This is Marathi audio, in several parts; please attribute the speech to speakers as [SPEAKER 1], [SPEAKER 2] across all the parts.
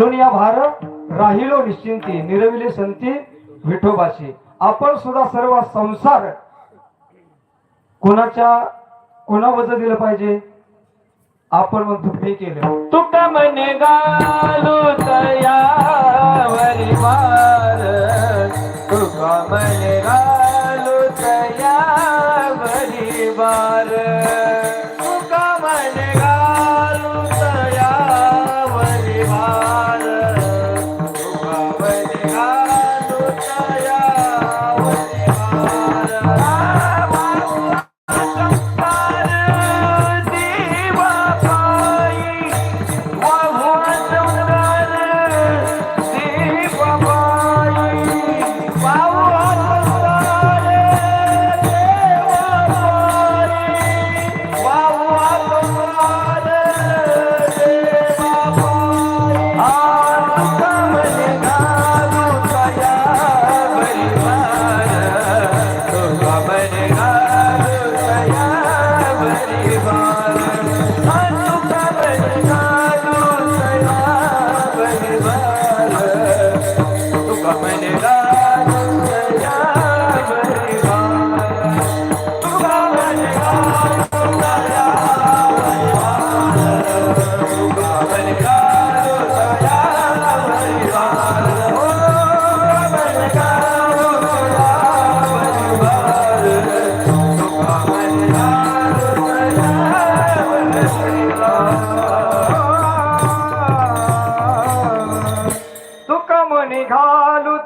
[SPEAKER 1] दुनिया या भार राहिलो निश्चिंती निरविले संती विठोबाशी आपण सुद्धा सर्व संसार कोणाच्या कोणाबद्दल दिलं पाहिजे? आपण म्हणतो मी केलं.
[SPEAKER 2] तुका म्हणे गालो तयावरी वार. तुका म्हणे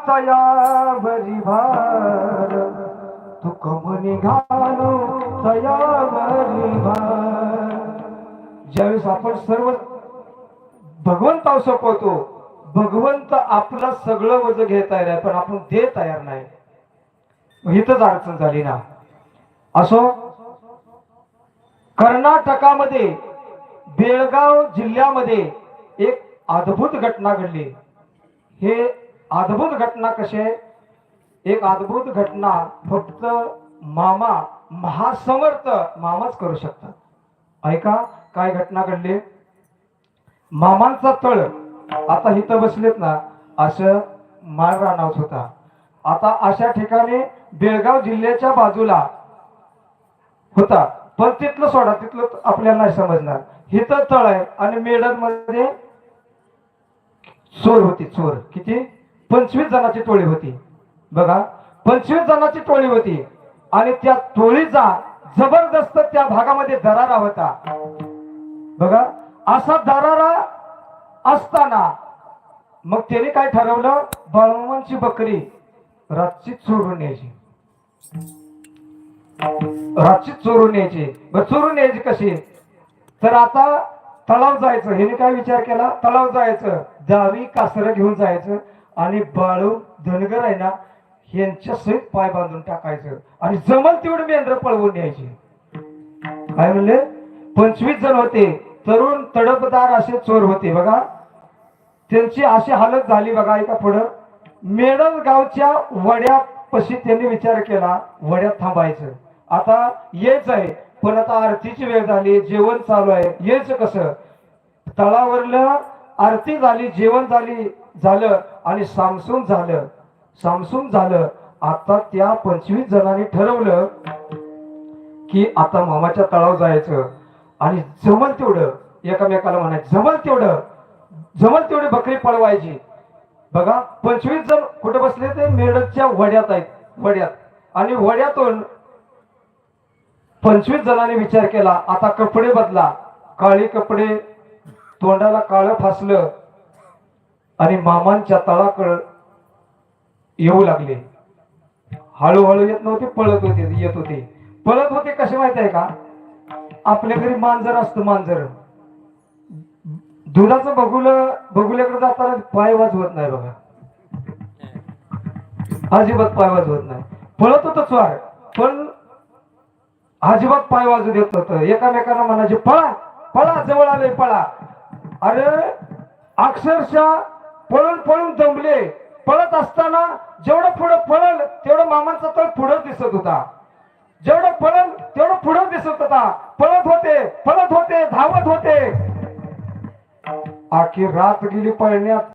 [SPEAKER 1] तया भरी भार. तुका म्हणे घालू तया भरी भार. ज्यावेळेस आपण सर्व भगवंताव सोपवतो भगवंत आपलं सगळं वज घेत आहे पण आपण दे तयार नाही. इथंच अडचण झाली ना. असो कर्नाटकामध्ये बेळगाव जिल्ह्यामध्ये एक अद्भुत घटना घडली. हे अद्भुत घटना कशी आहे? एक अद्भुत घटना फक्त मामा महासमर्थ मामाच करू शकतात. ऐका काय घटना घडली? मामांचा तळ. आता इथं बसलेत ना असं माळ रानावत होता. आता अशा ठिकाणी बेळगाव जिल्ह्याच्या बाजूला होता. पण तिथलं सोडा तिथलं आपल्याला नाही समजणार. हिथं तळ आहे आणि मेडनमध्ये चोर होती चोर. किती? पंचवीस जणांची टोळी होती. बघा पंचवीस जणांची टोळी होती. आणि त्या टोळीचा जबरदस्त त्या भागामध्ये दरारा होता. बघा असा दरारा असताना मग त्याने काय ठरवलं? बळवंची बकरी रातची चोरून यायची रातची चोरून यायची चोरून यायची कशी? तर आता तलाव जायचं. ह्याने काय विचार केला? तलाव जायचं. जावी कासरं घेऊन जायचं. आणि बाळू धनगर आहे ना यांच्या सहित पाय बांधून टाकायचं. आणि जमल तेवढे मेंढर पळवून यायची काय म्हणले? पंचवीस जण होते. तरुण तडपदार असे चोर होते बघा. त्यांची अशी हालत झाली बघा ऐका पुढं. मेडल गावच्या वड्यापाशी त्यांनी विचार केला वड्यात थांबायचं. आता येच आहे. पण आता आरतीची वेळ झाली जेवण चालू आहे. यायचं कसं? तळावरलं आरती झाली जेवण झाली झालं आणि सामसून झालं. सामसून झालं. आता त्या पंचवीस जणांनी ठरवलं की आता मामाच्या तळावर जायचं. आणि जमल तेवढं एकामेकाला म्हणायचं जमल तेवढं जमल तेवढी बकरी पळवायची. बघा पंचवीस जण कुठे बसले ते? मेडकच्या वड्यात आहेत वड्यात. आणि वड्यातून पंचवीस जणांनी विचार केला आता कपडे बदला. काळे कपडे तोंडाला काळं फासलं आणि मामांच्या तळाकळ येऊ लागले. हळूहळू येत नव्हते पळत होते येत होते. पळत होते कसे माहीत आहे का? आपल्या घरी मांजर असतं मांजर. दुधाचं बघुल बघुल्याकडे जाताना पाय वाजवत नाही बघा. अजिबात पाय वाजवत नाही. पळत होत स्वार पण अजिबात पाय वाजू देत होत एकामेकांना म्हणायचे पळा पळा जवळ आले पळा. अरे अक्षरशः पळून पळून दमले पळत असताना जेवढं पुढं पळल तेवढं मामांचा तळ पुढं दिसत होता. जेवढं पळल तेवढं पुढं दिसत होता. पळत होते पळत होते धावत होते. आखी रात गेली पळण्यात.